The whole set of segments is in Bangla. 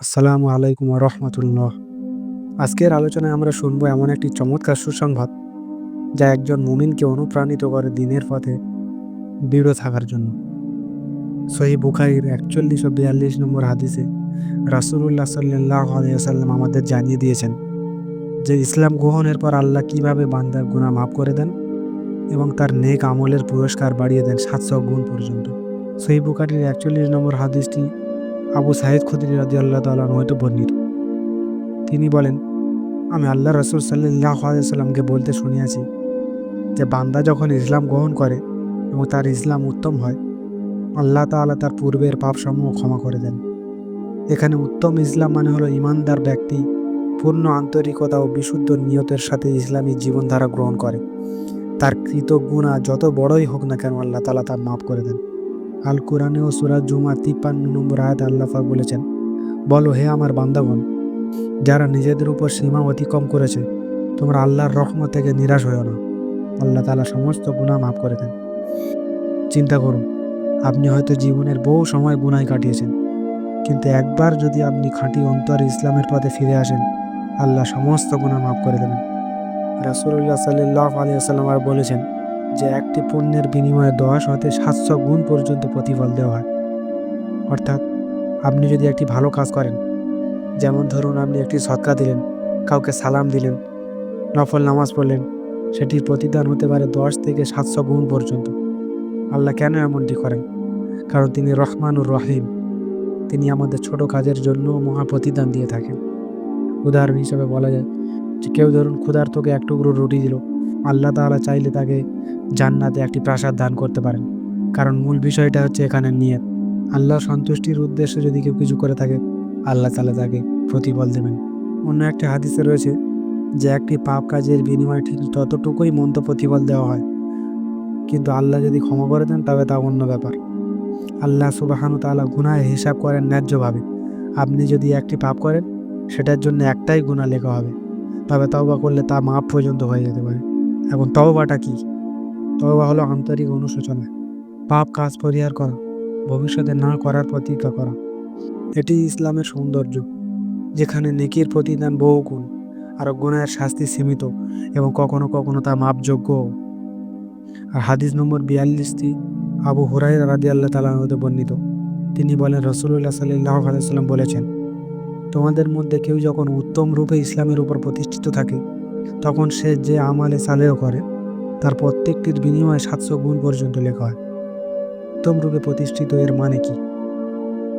আসসালামু আলাইকুম রহমতুল্লাহ। আজকের আলোচনায় আমরা শুনব এমন একটি চমৎকার সুসংবাদ, যা একজন মুমিনকে অনুপ্রাণিত করে দিনের পথে দৃঢ় থাকার জন্য। সহি বুখারির একচল্লিশ ও বিয়াল্লিশ নম্বর হাদিসে রাসুলুল্লাহ সাল্লাহ আলিয়াল্লাম আমাদের জানিয়ে দিয়েছেন যে ইসলাম গ্রহণের পর আল্লাহ কীভাবে বান্দার গুণা মাফ করে দেন এবং তার নেক আমলের পুরস্কার বাড়িয়ে দেন সাতশো গুণ পর্যন্ত। সহি বুখারির একচল্লিশ নম্বর হাদিসটি আবু সাহেদ খুদ্রি রাজি আল্লাহ তালন হয়তো বর্ণিত। তিনি বলেন, আমি আল্লাহ রসুল সাল্লাহ সাল্লামকে বলতে শুনিয়াছি যে, বান্দা যখন ইসলাম গ্রহণ করে এবং তার ইসলাম উত্তম হয়, আল্লাহ তাআলা তার পূর্বের পাপসমূহ ক্ষমা করে দেন। এখানে উত্তম ইসলাম মানে হলো ইমানদার ব্যক্তি পূর্ণ আন্তরিকতা ও বিশুদ্ধ নিয়তের সাথে ইসলামী জীবনধারা গ্রহণ করে। তার কৃতজ্ঞুণা যত বড়ই হোক না কেন আল্লাহ তালা তার মাফ করে দেন। আল কোরআনে ও সুরাজ জুমা তিপ্পান্ন নম্বর আয়াত আল্লাফা বলেছেন, বলো হে আমার বান্দাগণ, যারা নিজেদের উপর সীমা অতিক্রম করেছে, তোমরা আল্লাহর রহমত থেকে নিরাশ হয়েও না। আল্লাহ তালা সমস্ত গুণা মাফ করে দেন। চিন্তা করুন, আপনি হয়তো জীবনের বহু সময় গুনায় কাটিয়েছেন, কিন্তু একবার যদি আপনি খাঁটি অন্তর ইসলামের পথে ফিরে আসেন, আল্লাহ সমস্ত গুণা মাফ করে দেবেন। রাসুল্লাহ সাল্লাহ আলিয়া সাল্লাম আর বলেছেন যে একটি পুণ্যের বিনিময়ে দশ হতে সাতশো গুণ পর্যন্ত প্রতিফল দেওয়া হয়। অর্থাৎ আপনি যদি একটি ভালো কাজ করেন, যেমন ধরুন আপনি একটি সৎকা দিলেন, কাউকে সালাম দিলেন, নফল নামাজ পড়লেন, সেটির প্রতিদান হতে পারে দশ থেকে সাতশো গুণ পর্যন্ত। আল্লাহ কেন এমনটি করেন? কারণ তিনি রহমানুর রহিম। তিনি আমাদের ছোট কাজের জন্য মহা প্রতিদান দিয়ে থাকেন। উদাহরণ হিসেবে বলা যায় যে কেউ ধরুন ক্ষুধার্তকে এক টুকরো রুটি দিল আল্লাহ তাআলা চাইলে তাকে জান্নাতে একটি প্রাসাদ দান করতে পারেন। কারণ মূল বিষয়টা হচ্ছে এখানে নিয়ত। আল্লাহ সন্তুষ্টির উদ্দেশ্যে যদি কেউ কিছু করে থাকে, আল্লাহ তালা তাকে প্রতিফল দেবেন। অন্য একটা হাদিসে রয়েছে যে একটি পাপ কাজের বিনিময়ে ঠিক ততটুকুই মন্দ প্রতিফল দেওয়া হয়। কিন্তু আল্লাহ যদি ক্ষমা করে দেন, তবে তা অন্য ব্যাপার। আল্লাহ সুবাহানু তালা গুনায় হিসাব করেন ন্যায্যভাবে। আপনি যদি একটি পাপ করেন, সেটার জন্য একটাই গুণা লেখা হবে। তবে তওবা করলে তা মাপ পর্যন্ত হয়ে যেতে পারে। এবং তওবাটা কী? তওবা হলো আন্তরিক অনুশোচনা। পাপ কাজ পরিহার করা, ভবিষ্যতে না করার প্রতিজ্ঞা করা। এটি ইসলামের সৌন্দর্য, যেখানে নেকির প্রতিদান বহু গুণ আর গুণের শাস্তি সীমিত এবং কখনো কখনো তা মাপযোগ্য আর হাদিস নম্বর বিয়াল্লিশটি আবু হুরাই রাদি আল্লাহ তালাহতে বর্ণিত। তিনি বলেন রসুল্লাহ সাল্লাহ আলাইসাল্লাম বলেছেন, তোমাদের মধ্যে কেউ যখন উত্তম রূপে ইসলামের উপর প্রতিষ্ঠিত থাকে তখন সে যে আমালে সালেও করে, তার প্রত্যেকটির বিনিময়ে সাতশো গুণ পর্যন্ত লেখা হয়। উত্তম রূপে প্রতিষ্ঠিত এর মানে কি?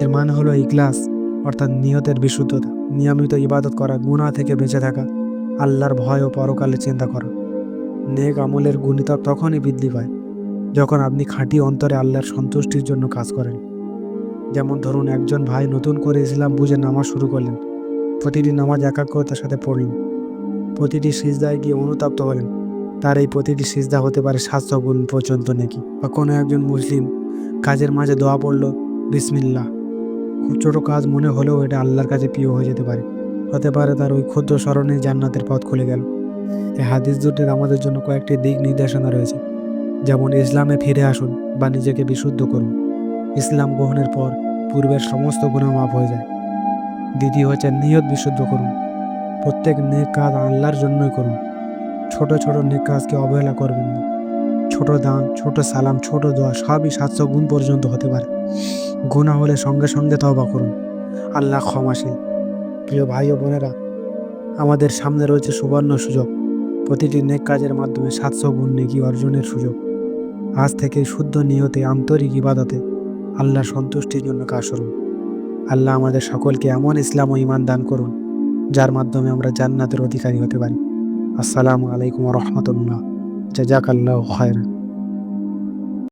এর মানে হলো ইগলাস অর্থাৎ নিয়তের বিশুদ্ধতা, নিয়মিত ইবাদত করা গুণা থেকে বেঁচে থাকা, আল্লাহর ভয় ও পরকালে চিন্তা করা। নেক আমলের গুণিতক তখনই বৃদ্ধি পায়, যখন আপনি খাঁটি অন্তরে আল্লাহর সন্তুষ্টির জন্য কাজ করেন। যেমন ধরুন, একজন ভাই নতুন করে ইসলাম বুঝে নামাজ শুরু করলেন প্রতিটি নামাজ একাগ্রতার সাথে পড়লেন। প্রতিটি সিজদায় গিয়ে অনুতাপ্ত হলেন। তার এই প্রতিটি সিজদা হতে পারে সাতশো গুণ পর্যন্ত নাকি। বা কোনো একজন মুসলিম কাজের মাঝে দোয়া পড়ল, বিসমিল্লাহ। খুব ছোটো কাজ মনে হলেও এটা আল্লাহর কাছে প্রিয় হয়ে যেতে পারে। হতে পারে তার ওই ক্ষুদ্র স্মরণে জান্নাতের পথ খুলে গেল। এই হাদিস দুটির আমাদের জন্য কয়েকটি দিক নির্দেশনা রয়েছে। যেমন, ইসলামে ফিরে আসুন বা নিজেকে বিশুদ্ধ করুন। ইসলাম গ্রহণের পর পূর্বের সমস্ত গুণা মাফ হয়ে যায়। দ্বিতীয় হচ্ছে নিয়ত বিশুদ্ধ করুন। প্রত্যেক নেক কাজ আল্লাহর জন্যই করুন। ছোট ছোট নেক কাজকে অবহেলা করবেন না। ছোট দান, ছোট সালাম, ছোট দোয়া সবই সাতশো গুণ পর্যন্ত হতে পারে। গুণা হলে সঙ্গে সঙ্গে তবা করুন। আল্লাহ ক্ষমাশীল। প্রিয় ভাই ও বোনেরা, আমাদের সামনে রয়েছে সুবর্ণ সুযোগ। প্রতিটি নেক কাজের মাধ্যমে সাতশো গুণ নেকি অর্জনের সুযোগ। আজ থেকে শুদ্ধ নিয়তে আন্তরিক ইবাদতে আল্লাহ সন্তুষ্টির জন্য কাজ করুন। আল্লাহ আমাদের সকলকে এমন ইসলাম ও ইমান দান করুন। যার মাধ্যমে আমরা জান্নাতের অধিকারী হতে পারি। আসসালামু আলাইকুম রহমতুল্লাহ। জাজাকাল্লাহ খায়রা